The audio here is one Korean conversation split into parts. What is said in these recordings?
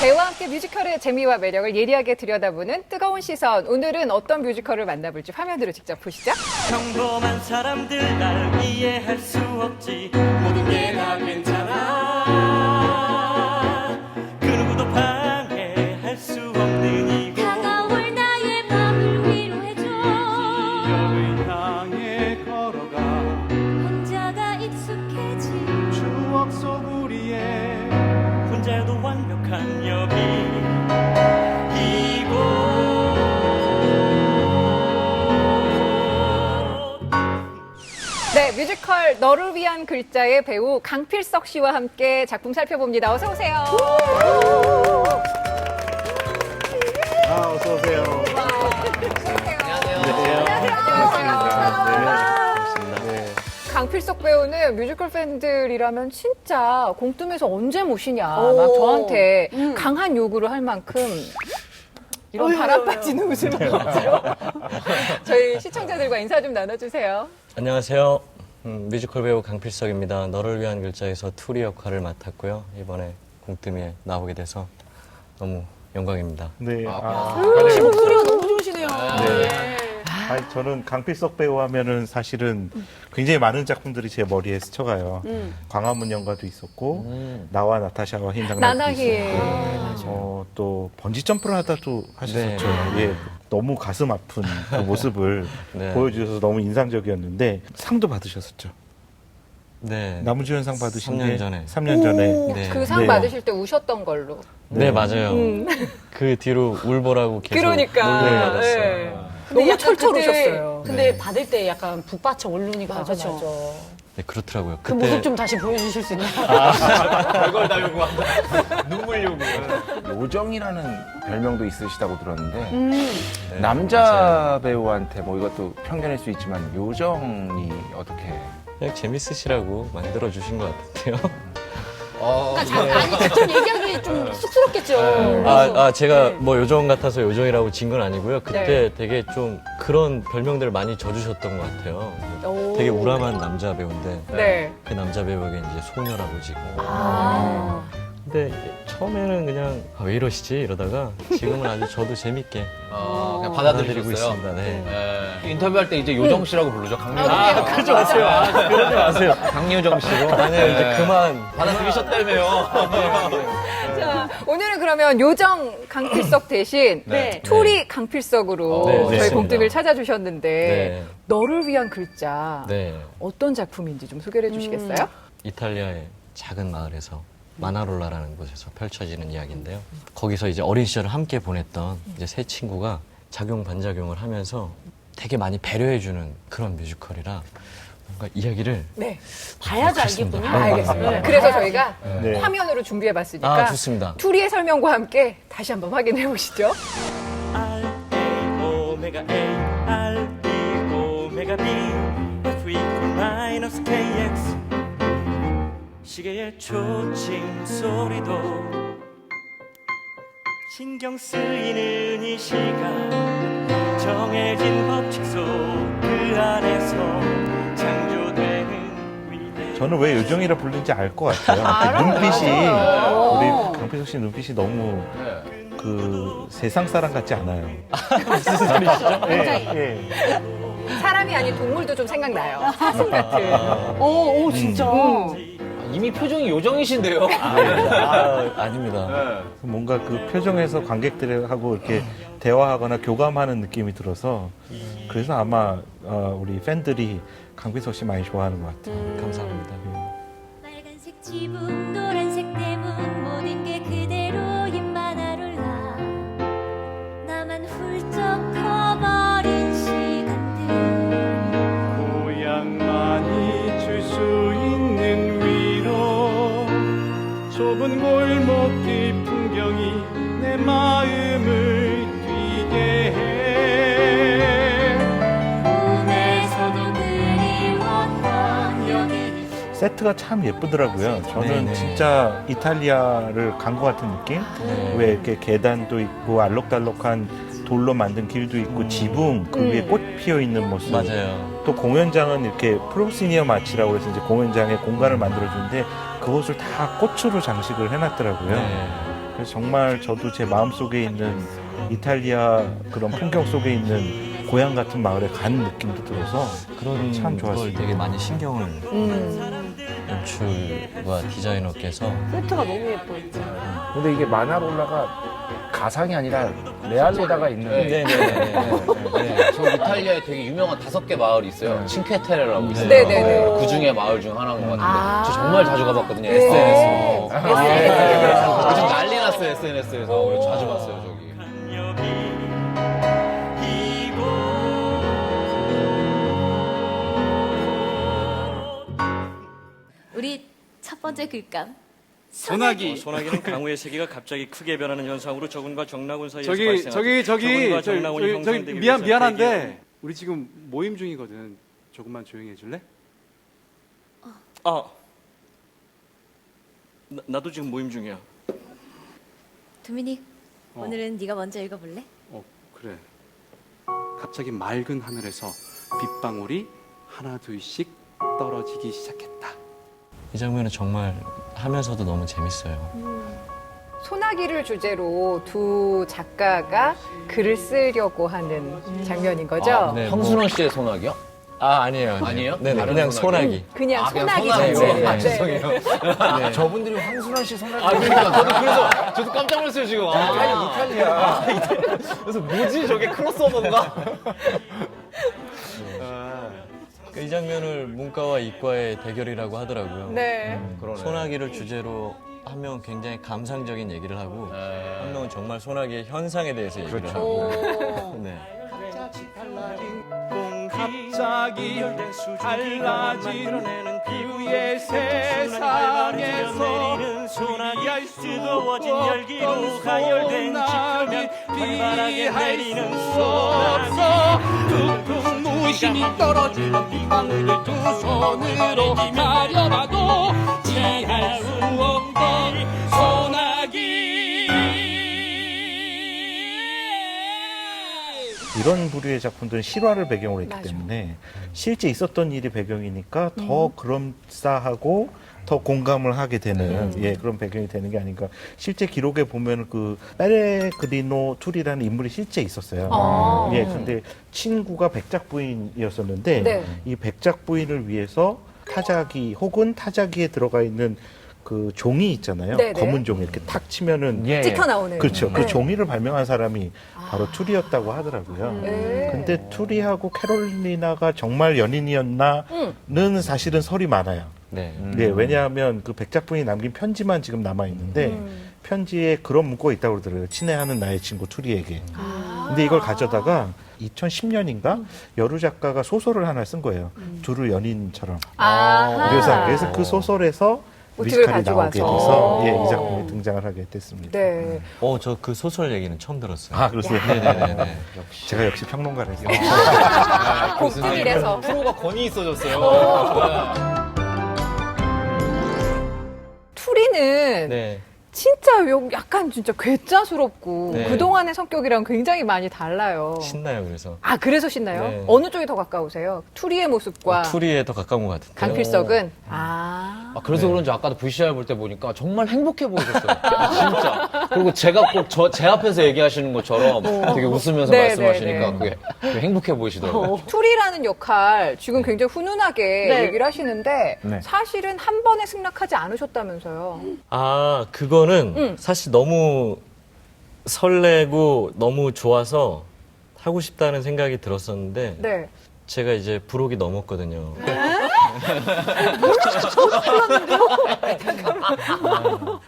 배우와 함께 뮤지컬의 재미와 매력을 예리하게 들여다보는 뜨거운 시선. 오늘은 어떤 뮤지컬을 만나볼지 화면으로 직접 보시죠. 평범한 사람들 날 이해할 수 없지 모든 게 다 괜찮아 네, 뮤지컬 너를 위한 글자의 배우 강필석 씨와 함께 작품 살펴봅니다. 어서 오세요. 아 어서 오세요. 네. 강필석 배우는 뮤지컬 팬들이라면 진짜 공tum에서 언제 모시냐 막 저한테 강한 요구를 할 만큼 이런 바람 빠지는 웃음을 가지고 저희 시청자들과 인사 좀 나눠주세요. 안녕하세요. 음, 뮤지컬 배우 강필석입니다. 너를 위한 글자에서 투리 역할을 맡았고요. 이번에 공뜸에 나오게 돼서 너무 영광입니다. 네. 아, 목소리 저는 강필석 배우 하면은 사실은 굉장히 많은 작품들이 제 머리에 스쳐가요. 광화문 연가도 있었고 나와 나타샤와 흰 장난도 나나히. 있었고 어, 또 번지 점프를 하다도 하셨었죠. 예, 너무 가슴 아픈 그 모습을 네. 보여주셔서 너무 인상적이었는데 상도 받으셨었죠. 네. 나무주연상 받으신 3년 게 전에. 3년 전에 네. 그 상 네. 받으실 때 우셨던 걸로. 네, 맞아요. 그 뒤로 울보라고 계속 그러니까. 놀림을 받았어요. 네. 너무 약간 철철 그때 우셨어요. 근데 받을 때 약간 북받쳐 오르니까 맞아, 그렇죠. 맞아. 네, 그렇더라고요. 그 그때 모습 좀 다시 보여주실 수 있나요? 별걸 다 요구한다. 눈물 요구. 요정이라는 별명도 있으시다고 들었는데 음. 네, 남자 배우한테 뭐 이것도 편견일 수 있지만 요정이 어떻게? 그냥 재밌으시라고 만들어 주신 것 같은데 요. 그러니까 자, 아니 직접 얘기하기 좀 쑥스럽겠죠. 아, 아, 제가 네. 뭐 요정 같아서 요정이라고 진 건 아니고요. 그때 네. 되게 좀 그런 별명들을 많이 줘주셨던 것 같아요. 오. 되게 우람한 남자 배우인데 네. 그 남자 배우에게 이제 소녀라고 지고. 아. 근데 처음에는 그냥 아, 왜 이러시지 이러다가 지금은 아주 저도 재밌게 어, 그냥 받아들이고 있습니다. 네. 예. 인터뷰할 때 이제 요정 씨라고 부르죠. 강요정. 아, 그러지 마세요. 아, 그러지 마세요. 강요정 씨로. 아니요 이제 예. 그만. 받아들이셨다며요. 자, 오늘은 그러면 요정 강필석 대신 네. 투리 강필석으로 네, 저희 좋습니다. 공뜸을 찾아주셨는데 네. 너를 위한 글자 네. 어떤 작품인지 좀 소개를 해주시겠어요? 이탈리아의 작은 마을에서 마나롤라라는 곳에서 펼쳐지는 이야기인데요. 거기서 이제 어린 시절을 함께 보냈던 이제 세 친구가 작용 반작용을 하면서 되게 많이 배려해주는 그런 뮤지컬이라 뭔가 이야기를 네, 봐야지. 알겠군요. 네, 알겠습니다. 네. 그래서 저희가 네. 화면으로 준비해봤으니까 아 좋습니다. 투리의 설명과 함께 다시 한번 확인해 보시죠. R A 오메가 A R E 오메가 B F 마이너스 KX 시계의 초침 소리도 신경 쓰이는 이 시간 정해진 법칙 속 그 안에서 창조되는 위대 저는 왜 요정이라 부르는지 알 것 같아요. 그 눈빛이 우리 강필석 씨 눈빛이 너무 그 세상 사람 같지 않아요. 무슨 소리시죠? 예, 예. 사람이 아닌 동물도 좀 생각나요. 사슴 같은. 오, 오 진짜. 이미 표정이 요정이신데요. 아, 아닙니다. 뭔가 그 표정에서 관객들하고 이렇게 대화하거나 교감하는 느낌이 들어서 그래서 아마 어, 우리 팬들이 강필석 씨 많이 좋아하는 것 같아요. 감사합니다. 빨간색 지붕 노 세트가 참 예쁘더라고요. 저는 네네. 진짜 이탈리아를 간 것 같은 느낌? 네. 왜 이렇게 계단도 있고 알록달록한 돌로 만든 길도 있고 지붕 그 위에 꽃 피어 있는 모습. 맞아요. 또 공연장은 이렇게 프로시니어 마치라고 해서 이제 공연장에 공간을 만들어 주는데 그것을 다 꽃으로 장식을 해놨더라고요. 네. 그래서 정말 저도 제 마음 속에 있는 이탈리아 그런 풍경 속에 있는 고향 같은 마을에 간 느낌도 들어서 그런 참걸 좋았습니다. 되게 많이 신경을 음. 연출과 디자이너께서 세트가 너무 예뻐요. 근데 이게 마나롤라가 가상이 아니라 레알로다가 있는 네. 네네네. 저 이탈리아에 되게 유명한 다섯 개 마을이 있어요. 칭퀘테레라고 있어요. 네 네 네. 그 중에 마을 중 하나인 것 같은데 아. 저 정말 자주 가봤거든요. 네. SNS로. SNS에서. 요즘 난리 났어요 SNS에서. 자주 봤어요 저 번째 글감 소나기. 소나기는 강우의 세계가 갑자기 크게 변하는 현상으로 저군과 정나군 사이에서 저기 발생하죠. 저기 저기 저군과 저기, 정나군이 저기, 저기 형성되기 미안 위해서 미안한데 우리 지금 모임 중이거든. 조금만 조용히 해줄래? 아, 나, 나도 지금 모임 중이야. 도미닉 어. 오늘은 네가 먼저 읽어볼래? 어 그래. 갑자기 맑은 하늘에서 빗방울이 하나 둘씩 떨어지기 시작했다. 이 장면은 정말 하면서도 너무 재밌어요. 소나기를 주제로 두 작가가 글을 쓰려고 하는 장면인 거죠? 아, 네, 황순원 씨의 소나기요? 아 아니에요. 아니에요? 네네 다른 그냥 소나기? 그냥 아, 그냥 소나기 소나기요? 자체. 아, 네. 죄송해요. 저분들이 황순원 씨 손을 아 그러니까 저도 그래서 저도 깜짝 놀랐어요 지금. 아, 이탈리아 그래서 뭐지 저게 크로스오버인가? 그이 장면을 문과와 이과의 대결이라고 하더라고요. 네. 그러네. 소나기를 주제로 한 명은 굉장히 감상적인 얘기를 하고 한 명은 정말 소나기의 현상에 대해서 얘기를 그렇죠. 하고 네. 갑자기 달라진 이후의 세상에서 소나기 수 뜨거워진 없던 열기로 가열된 소나기 피할 내리는 수 소나기 없어 무심히 떨어지는 빗방울을 두 손으로 가려봐도 피할 수 없던 소나 이런 부류의 작품들은 실화를 배경으로 했기 맞아. 때문에 실제 있었던 일이 배경이니까 더 그럴싸하고 더 공감을 하게 되는 예 그런 배경이 되는 게 아닌가. 실제 기록에 보면 그 페레그리노 툴이라는 인물이 실제 있었어요. 아. 예, 근데 친구가 백작 부인이었었는데 네. 이 백작 부인을 위해서 타자기 혹은 타자기에 들어가 있는 그 종이 있잖아요. 네네. 검은 종이 이렇게 탁 치면은 예. 찍혀 나오는. 그렇죠. 그 네. 종이를 발명한 사람이 바로 툴이었다고 하더라고요. 네. 근데 툴이하고 캐롤리나가 정말 연인이었나는 사실은 설이 많아요. 네. 예, 왜냐하면 그 백작분이 남긴 편지만 지금 남아 있는데 음. 편지에 그런 문구가 있다고 그러더라고요. 친애하는 나의 친구 툴이에게. 아. 근데 이걸 가져다가 2010년인가 여루 작가가 소설을 하나 쓴 거예요. 둘을 연인처럼. 아하. 그래서 그래서 그 소설에서 뮤지컬이 가지고 나오게 와서. 돼서 예, 어. 이 작품이 등장을 하게 됐습니다. 네. 어, 저 그 소설 얘기는 처음 들었어요. 아, 그렇습니다. 네네네. 제가 역시 평론가라서. 곡길에서. 프로가 권위 있어졌어요. 투리는 네. 진짜 요- 약간 진짜 괴짜스럽고 네. 그동안의 성격이랑 굉장히 많이 달라요. 신나요, 그래서. 아, 그래서 신나요? 네. 어느 쪽이 더 가까우세요? 투리의 모습과 투리에 더 가까운 것 같은데. 강필석은? 아. 아, 그래서 그런지 아까도 VCR 볼 때 보니까 정말 행복해 보이셨어요. 진짜. 그리고 제가 꼭 저 제 앞에서 얘기하시는 것처럼 되게 웃으면서 네, 말씀하시니까 네, 그게 되게 행복해 보이시더라고요. 투리라는 역할 지금 굉장히 훈훈하게 네. 얘기를 하시는데 네. 사실은 한 번에 승낙하지 않으셨다면서요. 아, 그 거는 음. 사실 너무 설레고 너무 좋아서 하고 싶다는 생각이 들었었는데 네. 제가 이제 부록이 넘었거든요.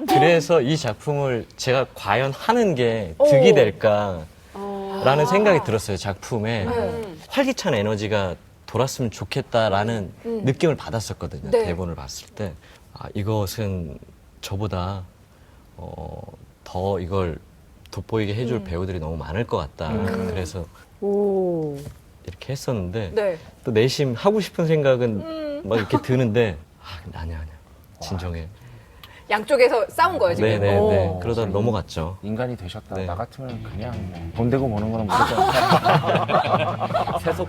그래서 이 작품을 제가 과연 하는 게 득이 오. 될까 라는 생각이 들었어요, 작품에. 네. 활기찬 에너지가 돌았으면 좋겠다라는 음. 느낌을 받았었거든요, 네. 대본을 봤을 때. 아, 이것은 저보다 어, 더 이걸 돋보이게 해줄 음. 배우들이 너무 많을 것 같다. 그래서 오. 이렇게 했었는데 네. 또 내심 하고 싶은 생각은 음. 막 이렇게 드는데 아 근데 아니야 아니야 진정해 양쪽에서 싸운 거예요, 지금. 네네네 오. 그러다 넘어갔죠 인간이 되셨다. 네. 나 같으면 그냥 뭐 돈 대고 보는 거는 무조건 세속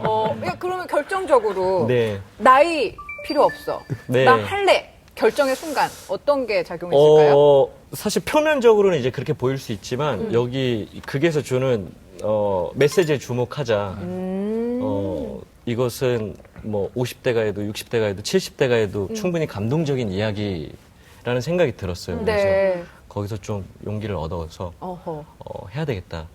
어, 야, 그러면 결정적으로 네 나이 필요 없어. 네. 나 할래. 결정의 순간 어떤 게 작용했을까요? 어, 사실 표면적으로는 이제 그렇게 보일 수 있지만 여기 극에서 주는 어, 메시지에 주목하자. 어, 이것은 뭐 50대가 해도 60대가 해도 70대가 해도 충분히 감동적인 이야기라는 생각이 들었어요. 그래서 네. 거기서 좀 용기를 얻어서 어허. 어, 해야 되겠다.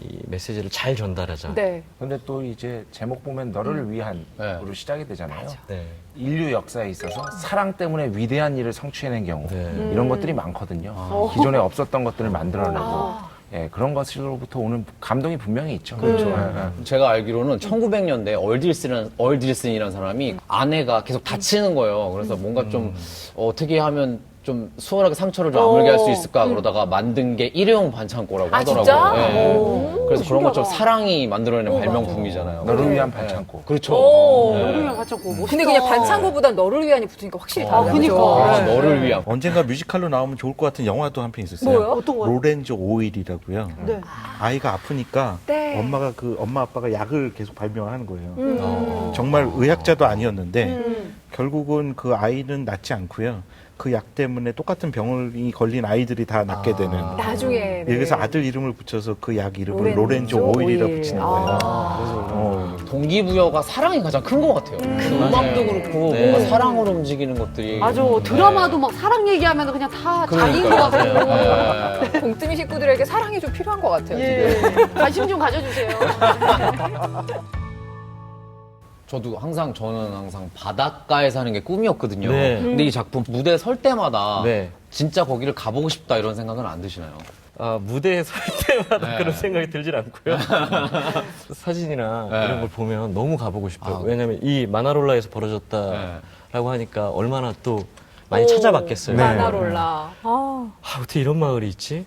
이 메시지를 잘 전달하자. 네. 근데 또 이제 제목 보면 너를 위한으로 네. 시작이 되잖아요. 네. 인류 역사에 있어서 사랑 때문에 위대한 일을 성취해낸 경우 네. 이런 것들이 많거든요. 기존에 없었던 것들을 만들어내고 예, 그런 것으로부터 오는 감동이 분명히 있죠. 그렇죠. 제가 알기로는 1900년대 얼딜슨이라는, 얼딜슨이라는 사람이 아내가 계속 다치는 거예요. 그래서 뭔가 좀 어떻게 하면 좀 수월하게 상처를 좀 아물게 할 수 있을까 그러다가 만든 게 일회용 반창고라고 아, 하더라고요. 진짜? 예. 오, 그래서 그런 것처럼. 사랑이 만들어낸 발명품이잖아요. 너를 위한 예. 반창고. 그렇죠. 오. 예. 너를 위한 반창고 멋있다. 근데 그냥 반창고보다 너를 위한이 붙으니까 확실히 어, 다르죠. 그니까. 아, 너를 위한. 언젠가 뮤지컬로 나오면 좋을 것 같은 영화도 한 편 있었어요. 뭐요? 어떤 거요? 로렌조 오일이라고요. 네. 아이가 아프니까 네. 엄마가 그 엄마 아빠가 약을 계속 발명을 하는 거예요. 음. 어. 정말 의학자도 아니었는데 음. 결국은 그 아이는 낫지 않고요. 그 약 때문에 똑같은 병이 걸린 아이들이 다 낫게 되는. 나중에. 네. 여기서 아들 이름을 붙여서 그 약 이름을 로렌조 로렌조 오일이라 오일. 붙이는 아. 거예요. 그래서 어, 동기부여가 사랑이 가장 큰 것 같아요. 음악도 그렇고 네. 뭔가 사랑으로 움직이는 것들이. 맞아. 드라마도 막 사랑 얘기하면 그냥 다 자기인 것 그러니까요. 같아요. 네. 공뜨미 식구들에게 사랑이 좀 필요한 것 같아요. 예. 관심 좀 가져주세요. 저도 항상 저는 항상 바닷가에 사는 게 꿈이었거든요. 네. 근데 이 작품 무대 설 때마다 네. 진짜 거기를 가보고 싶다 이런 생각은 안 드시나요? 아, 무대에 설 때마다 네. 그런 생각이 들진 않고요. 사진이나 네. 이런 걸 보면 너무 가보고 싶어요. 아, 왜냐면 이 마나롤라에서 벌어졌다라고 네. 하니까 얼마나 또 많이 찾아봤겠어요. 네. 마나롤라. 아. 아, 어떻게 이런 마을이 있지?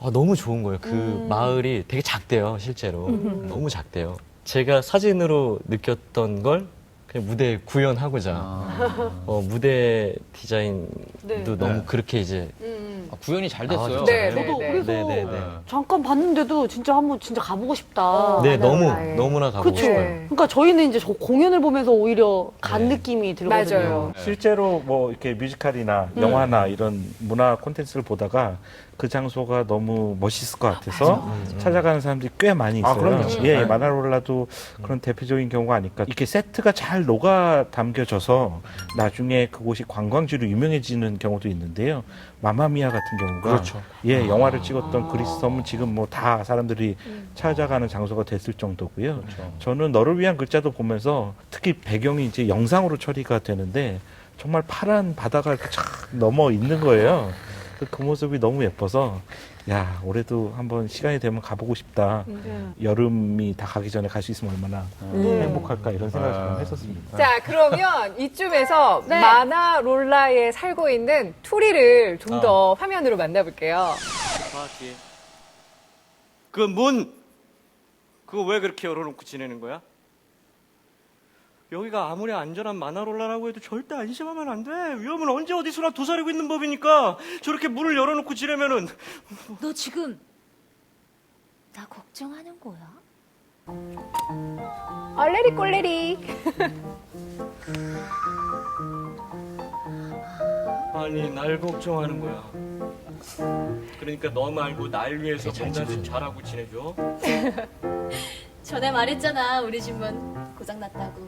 아, 너무 좋은 거예요. 그 음. 마을이 되게 작대요, 실제로. 너무 작대요. 제가 사진으로 느꼈던 걸 그냥 무대에 구현하고자. 아, 어, 무대 디자인도 네. 너무 네. 그렇게 이제. 음. 아, 구현이 잘 됐어요. 네, 저도 네, 그래서 네, 네, 네. 잠깐 봤는데도 진짜 한번 진짜 가보고 싶다. 네, 너무, 마나롤라에. 너무나 가보고 그쵸. 싶어요. 네. 그러니까 저희는 이제 저 공연을 보면서 오히려 간 네. 느낌이 들거든요. 맞아요. 실제로 뭐 이렇게 뮤지컬이나 영화나 이런 문화 콘텐츠를 보다가 그 장소가 너무 멋있을 것 같아서 찾아가는 사람들이 꽤 많이 아, 있어요. 그럼요. 예, 네. 마나롤라도 그런 대표적인 경우가 아닐까. 이렇게 세트가 잘 녹아 담겨져서 나중에 그곳이 관광지로 유명해지는 경우도 있는데요. 마마미아 같은 경우가 그렇죠. 예, 영화를 찍었던 그리스 섬은 지금 뭐 다 사람들이 찾아가는 장소가 됐을 정도고요. 저는 너를 위한 글자도 보면서 특히 배경이 이제 영상으로 처리가 되는데 정말 파란 바다가 이렇게 쫙 넘어 있는 거예요. 그- 그 모습이 너무 예뻐서 야 올해도 한번 시간이 되면 가보고 싶다. 여름이 다 가기 전에 갈 수 있으면 얼마나 행복할까 이런 생각을 좀 했었습니다. 자, 그러면 이쯤에서 네. 마나 롤라에 살고 있는 투리를 좀 더 화면으로 만나볼게요. 아, 뒤에. 그 문! 그거 왜 그렇게 열어놓고 지내는 거야? 여기가 아무리 안전한 마나롤라라고 해도 절대 안심하면 안 돼. 위험은 언제 어디서나 도사리고 있는 법이니까 저렇게 문을 열어놓고 지내면은 너 지금 나 걱정하는 거야? 얼레리 꼴레리. 아니 날 걱정하는 거야. 그러니까 너 말고 날 위해서 문단속 잘하고 지내줘. 전에 말했잖아 우리 집문 고장 났다고.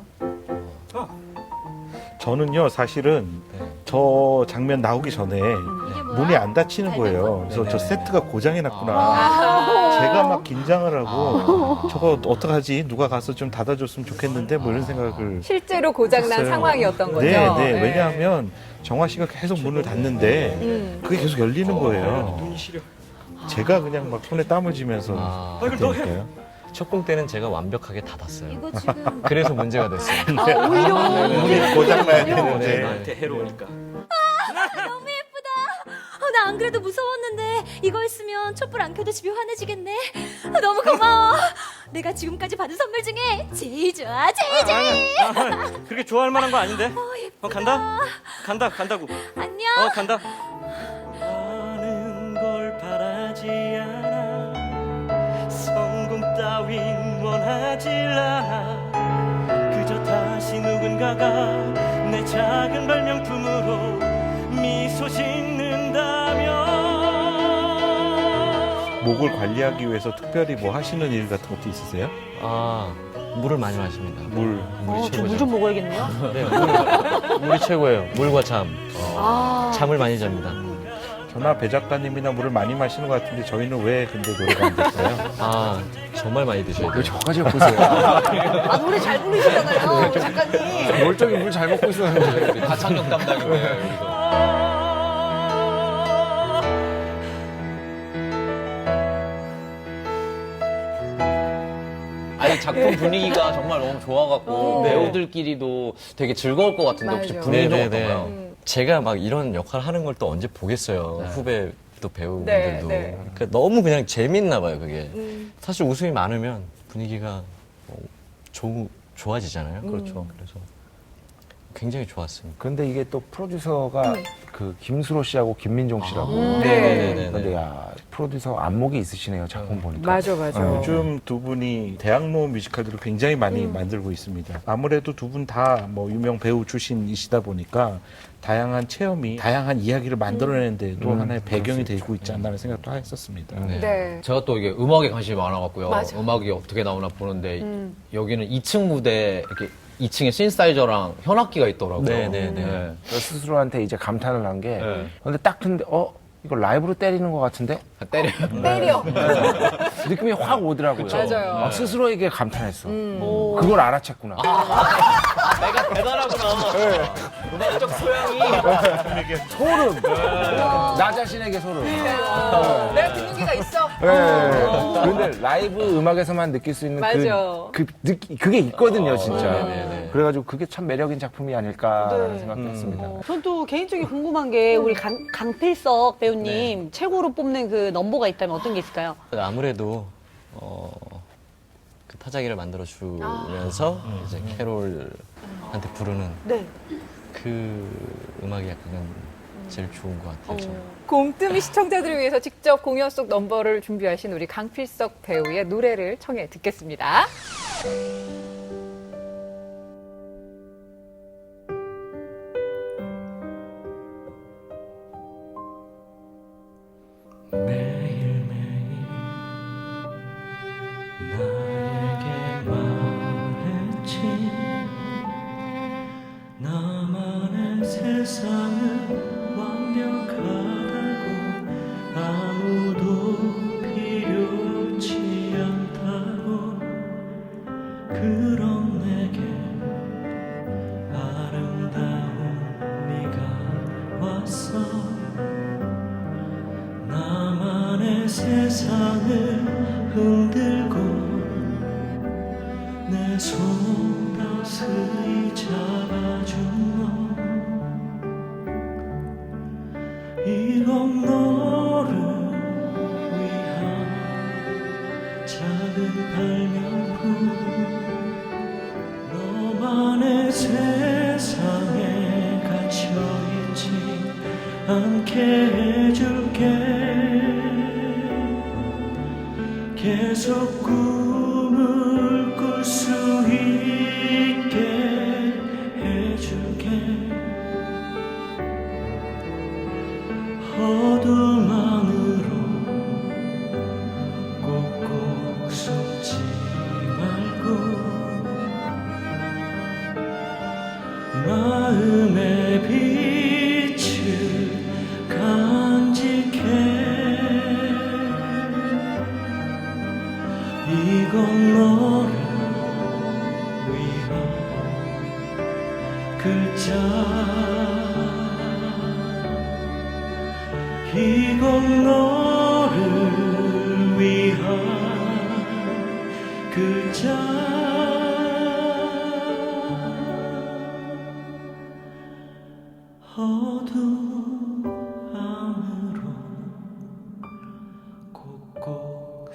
저는요 사실은 네. 저 장면 나오기 전에 이게 뭐야? 문이 안 닫히는 거예요. 그래서 저 세트가 고장이 났구나. 제가 막 긴장을 하고 저거 어떡하지? 누가 가서 좀 닫아줬으면 좋겠는데 뭐 이런 생각을 실제로 고장난 했어요. 상황이었던 거죠. 네, 네. 왜냐하면 정화 씨가 계속 문을 닫는데 음. 그게 계속 열리는 거예요. 눈이 시려. 제가 그냥 막 손에 땀을 쥐면서 아, 아, 이걸 너 해. 그러니까요. 첫 공 때는 제가 완벽하게 닫았어요. 이거 지금 그래서 문제가 됐어요. 아, 오히려 문이 고장 나야 네, 되는데 나한테 해로우니까. 너무 예쁘다. 어, 나안 그래도 무서웠는데 이거 있으면 촛불 안 켜도 집이 환해지겠네. 아, 너무 고마워. 내가 지금까지 받은 선물 중에 제일 좋아, 제일 좋아. 아, 그렇게 좋아할 만한 거 아닌데. 어, 간다? 간다, 간다고. 안녕. 어, 간다. 원하지 않아. 그저 다시 누군가가 내내 작은 발명품으로 미소 짓는다면 목을 관리하기 위해서 특별히 뭐 하시는 일 같은 것도 있으세요? 아 물을 많이 마십니다. 물. 물이 최고죠. 물좀 먹어야겠네요. 네, 물, 물이 최고예요. 물과 잠. 아. 잠을 많이 잡니다. 저나 배 작가님이나 물을 많이 마시는 것 같은데 저희는 왜 근데 노래가 안 될까요? 아 정말 많이 드셔야 왜 돼요. 저까지 보세요? 아, 노래 잘 부르시잖아요, 작가님. 멀쩡히 물 잘 먹고 있었는데. 가창력 담당이네 여기서. 아니 작품 분위기가 정말 너무 좋아갖고 배우들끼리도 되게 즐거울 것 같은데 혹시 맞아. 분위기 좀 네, 네, 네. 어떤가요? 제가 막 이런 역할 하는 걸 또 언제 보겠어요. 후배 또 배우분들도. 네, 네. 그러니까 너무 그냥 재밌나 봐요, 그게. 사실 웃음이 많으면 분위기가 어, 좋, 좋아지잖아요. 그렇죠. 그래서 굉장히 좋았습니다. 근데 이게 또 프로듀서가 그 김수로 씨하고 김민종 씨라고. 네네네. 근데 야 프로듀서 안목이 있으시네요 작품 보니까. 맞아, 맞아. 어. 요즘 두 분이 대학로 뮤지컬들을 굉장히 많이 만들고 있습니다. 아무래도 두 분 다 뭐 유명 배우 출신이시다 보니까 다양한 체험이 다양한 이야기를 만들어내는데 또 음, 하나의 배경이 되고 있지 않나는 생각도 했었습니다. 네. 네. 제가 또 이게 음악에 관심이 많아갖고요. 맞아. 음악이 어떻게 나오나 보는데 여기는 2층 무대 이렇게 2층에 신사이저랑 현악기가 있더라고요. 네네네. 저 스스로한테 이제 감탄을 한 게. 네. 근데 딱 듣는데 어 이거 라이브로 때리는 것 같은데 아, 때려. 때려. 느낌이 확 오더라고요. 맞아요. 막 스스로에게 감탄했어. 그걸 알아챘구나. 내가 대단하구나. 음악적 소양이. 소름. 나 자신에게 소름. 내가 듣는 게가 있어. 네. 그런데 라이브 음악에서만 느낄 수 있는 맞아. 그, 그 느끼, 그게 있거든요, 진짜. 네네네. 그래가지고 그게 참 매력인 작품이 아닐까라는 생각도 했습니다. 전 또 개인적인 궁금한 게 우리 강, 강필석 배우님 최고로 뽑는 그 넘버가 있다면 어떤 게 있을까요? 아무래도 어, 그 타자기를 만들어 주면서 이제 캐롤한테 부르는 네. 그 음악이 약간 제일 좋은 것 같아요. 저는. 곰뜸이 시청자들을 위해서 직접 공연 속 넘버를 준비하신 우리 강필석 배우의 노래를 청해 듣겠습니다.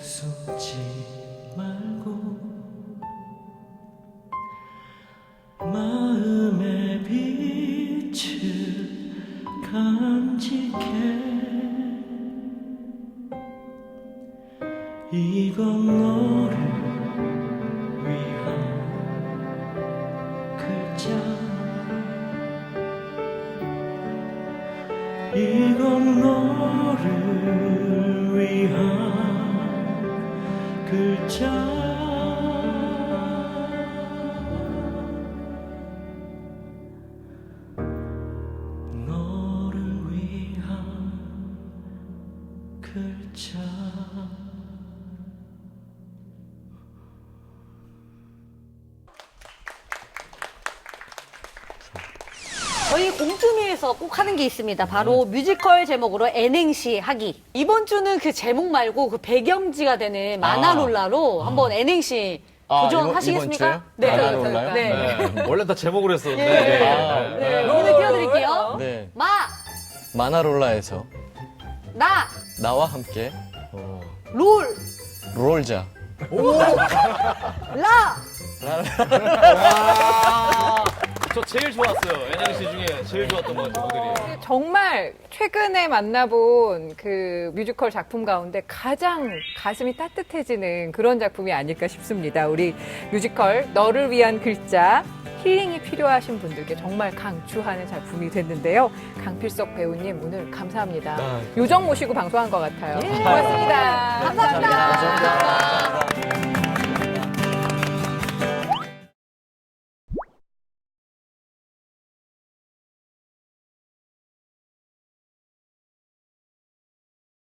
꼭꼭 글자 저희 공투미에서 꼭 하는 게 있습니다. 바로 뮤지컬 제목으로 N행시 하기. 이번 주는 그 제목 말고 그 배경지가 되는 마나롤라로 한번 N행시 도전하시겠습니까? 아, 이번, 이번 주에? 마나롤라요? 네. 네. 원래 다 제목으로 했었는데. 네. 네. 오늘 띄워드릴게요. 네. 마, 마나롤라에서 나, 나와 함께 어, 롤, 롤자. 라. 저 제일 좋았어요. NNC 중에 제일 좋았던 것 같아요, 모델이. 정말 최근에 만나본 그 뮤지컬 작품 가운데 가장 가슴이 따뜻해지는 그런 작품이 아닐까 싶습니다. 우리 뮤지컬 너를 위한 글자 힐링이 필요하신 분들께 정말 강추하는 작품이 됐는데요. 강필석 배우님 오늘 감사합니다. 아, 요정 모시고 방송한 것 같아요. 고맙습니다. 감사합니다. 감사합니다.